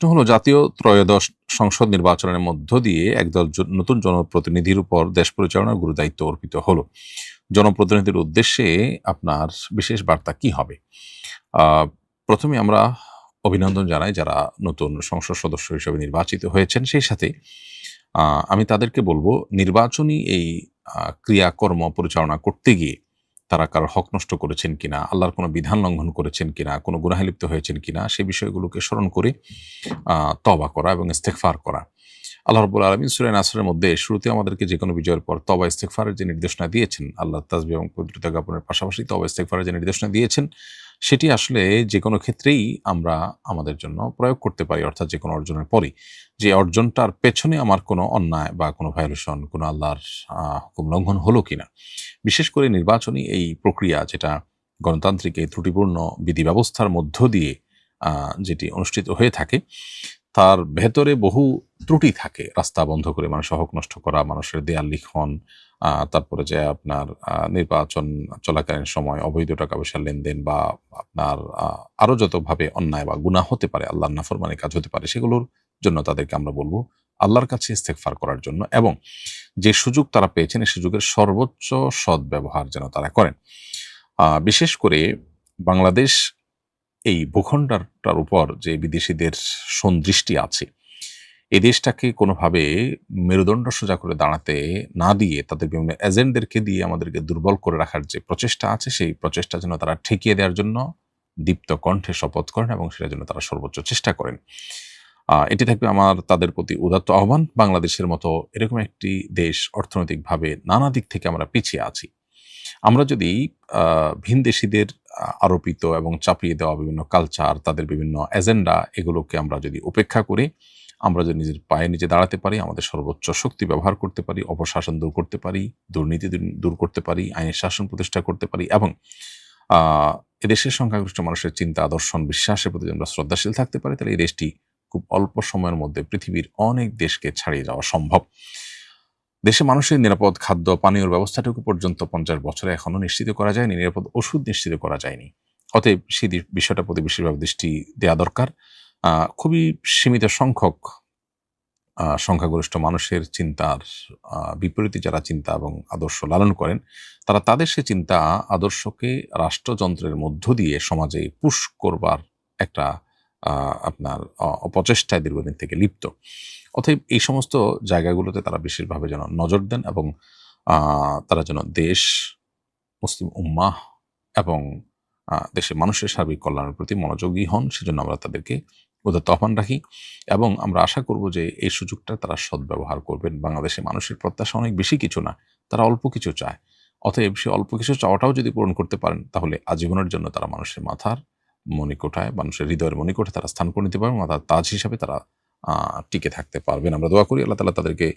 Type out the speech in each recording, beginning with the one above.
প্রশ্ন হলো, জাতীয় ত্রয়োদশ সংসদ নির্বাচনের মধ্য দিয়ে একদল নতুন জনপ্রতিনিধির উপর দেশ পরিচালনার গুরু দায়িত্ব অর্পিত হলো। জনপ্রতিনিধির উদ্দেশ্যে আপনার বিশেষ বার্তা কি হবে? প্রথমে আমরা অভিনন্দন জানাই যারা নতুন সংসদ সদস্য হিসেবে নির্বাচিত হয়েছেন। সেই সাথে আমি তাদেরকে বলব, নির্বাচনী এই ক্রিয়াকর্ম পরিচালনা করতে গিয়ে তারা কারোর হক নষ্ট করেছেন কিনা, আল্লাহর কোনো বিধান লঙ্ঘন করেছেন কিনা, কোনো গুনাহে লিপ্ত হয়েছেন কিনা সেই বিষয়গুলোকে স্মরণ করে তবা করা এবং ইস্তেকফার করা। আল্লাহ রব্বুল আলমিন সুরাই নাসরের মধ্যে শুরুতে আমাদেরকে যে কোনো বিজয়ের পর তবা ইস্তেকফারের যে নির্দেশনা দিয়েছেন, আল্লাহ তাজবি এবং পবিত্রতা জ্ঞাপনের পাশাপাশি তবা ইস্তেকফারের যে নির্দেশনা দিয়েছেন, সেটি আসলে যে কোনো ক্ষেত্রেই আমরা আমাদের জন্য প্রয়োগ করতে পারি, অর্থাৎ যে কোনো অর্জনের পরই। যে অর্জনটার পেছনে আমার কোনো অন্যায় বা কোনো ভায়োলেশন কোনো আল্লাহর হুকুম লঙ্ঘন হলো কিনা। বিশেষ করে নির্বাচনী এই প্রক্রিয়া যেটা গণতান্ত্রিক এই ত্রুটিপূর্ণ বিধি ব্যবস্থার মধ্য দিয়ে যেটি অনুষ্ঠিত হয়ে থাকে তার ভেতরে বহু ত্রুটি থাকে। রাস্তা বন্ধ করে মানুষের হক নষ্ট করা মানুষের দেয়াল লিখন তারপরে যে আপনার নির্বাচন চলাকালীন সময় অবৈধ টাকা পয়সার লেনদেন বা আপনার আহ, আরও যতভাবে অন্যায় বা গুনাহ হতে পারে আল্লাহর নাফরমানি কাজ হতে পারে সেগুলোর জন্য তাদেরকে আমরা বলব আল্লাহর কাছে ইস্তেকফার করার জন্য এবং যে সুযোগ তারা পেয়েছেন এই সুযোগের সর্বোচ্চ সদ্ব্যবহার যেন তারা করেন। বিশেষ করে বাংলাদেশ এই ভূখণ্ডটার উপর যে বিদেশিদের সন্দৃষ্টি আছে এই দেশটাকে কোনোভাবে মেরুদণ্ড সোজা করে দাঁড়াতে না দিয়ে তাদের বিভিন্ন এজেন্টদেরকে দিয়ে আমাদেরকে দুর্বল করে রাখার যে প্রচেষ্টা আছে, সেই প্রচেষ্টা যেন তারা ঠেকিয়ে দেওয়ার জন্য দীপ্ত কণ্ঠে, শপথ করেন এবং সেটার জন্য তারা সর্বোচ্চ চেষ্টা করেন। এটি থাকবে আমার, তাদের প্রতি উদাত্ত আহ্বান। বাংলাদেশের মতো এরকম একটি দেশ অর্থনৈতিকভাবে নানা দিক থেকে আমরা পিছিয়ে আছি। আমরা যদি ভিনদেশীদের আরোপিত এবং চাপিয়ে দেওয়া বিভিন্ন কালচার তাদের বিভিন্ন এজেন্ডা এগুলোকে আমরা যদি উপেক্ষা করে, আমরা যদি নিজের পায়ে নিজে দাঁড়াতে পারি, আমাদের সর্বোচ্চ শক্তি ব্যবহার করতে পারি, অপশাসন দূর করতে পারি, দুর্নীতি দূর- করতে পারি, আইনের শাসন প্রতিষ্ঠা করতে পারি এবং এদেশের সংখ্যাগরিষ্ঠ মানুষের চিন্তা আদর্শন বিশ্বাসের প্রতি আমরা শ্রদ্ধাশীল থাকতে পারি, তাহলে এই দেশটি খুব অল্প সময়ের মধ্যে পৃথিবীর অনেক দেশকে ছাড়িয়ে যাওয়া সম্ভব। দেশে মানুষের নিরাপদ খাদ্য, পানীয়র ব্যবস্থাটুকু পর্যন্ত পঞ্চাশ বছরে এখনও নিশ্চিত করা যায়নি, নিরাপদ ওষুধ নিশ্চিত করা যায়নি। অতএব সেই বিষয়টার প্রতি বিশেষভাবে দৃষ্টি দেওয়া দরকার। খুবই সীমিত সংখ্যক সংখ্যাগরিষ্ঠ মানুষের চিন্তার বিপরীতে যারা চিন্তা এবং আদর্শ লালন করেন, তারা তাদের সে চিন্তা আদর্শকে রাষ্ট্রযন্ত্রের মধ্য দিয়ে সমাজে পুশ করবার একটা আপনার অপচেষ্টায় দীর্ঘদিন থেকে লিপ্ত। অতএব এই সমস্ত জায়গাগুলোতে তারা বিশেষভাবে যেন নজর দেন এবং তারা যেন দেশ, মুসলিম উম্মাহ এবং দেশের মানুষের সার্বিক কল্যাণের প্রতি মনোযোগী হন, সেজন্য আমরা তাদেরকে উদাত্ত আহ্বান রাখি এবং আমরা আশা করব যে এই সুযোগটা তারা সদ্ব্যবহার করবেন। বাংলাদেশের মানুষের প্রত্যাশা অনেক বেশি কিছু না, তারা অল্প কিছু চায়। অতএব সে অল্প কিছু চাওয়াটাও যদি পূরণ করতে পারেন, তাহলে আজীবনের জন্য তারা মানুষের মাথার মণিকোঠায় মানুষের হৃদয়ের মণিকোঠায় তারা স্থান করে নিতে পারবে মাথার তাজ হিসাবে তারা টিকে থাকতে পারবেন আমরা দোয়া করি আল্লাহ তালা তাদেরকে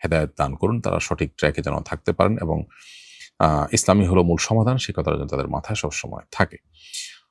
হেদায়ত দান করুন, তারা সঠিক ট্র্যাকে যেন থাকতে পারেন এবং ইসলামী হলো মূল সমাধান, সে কথাটা যেন তাদের মাথায় সবসময় থাকে।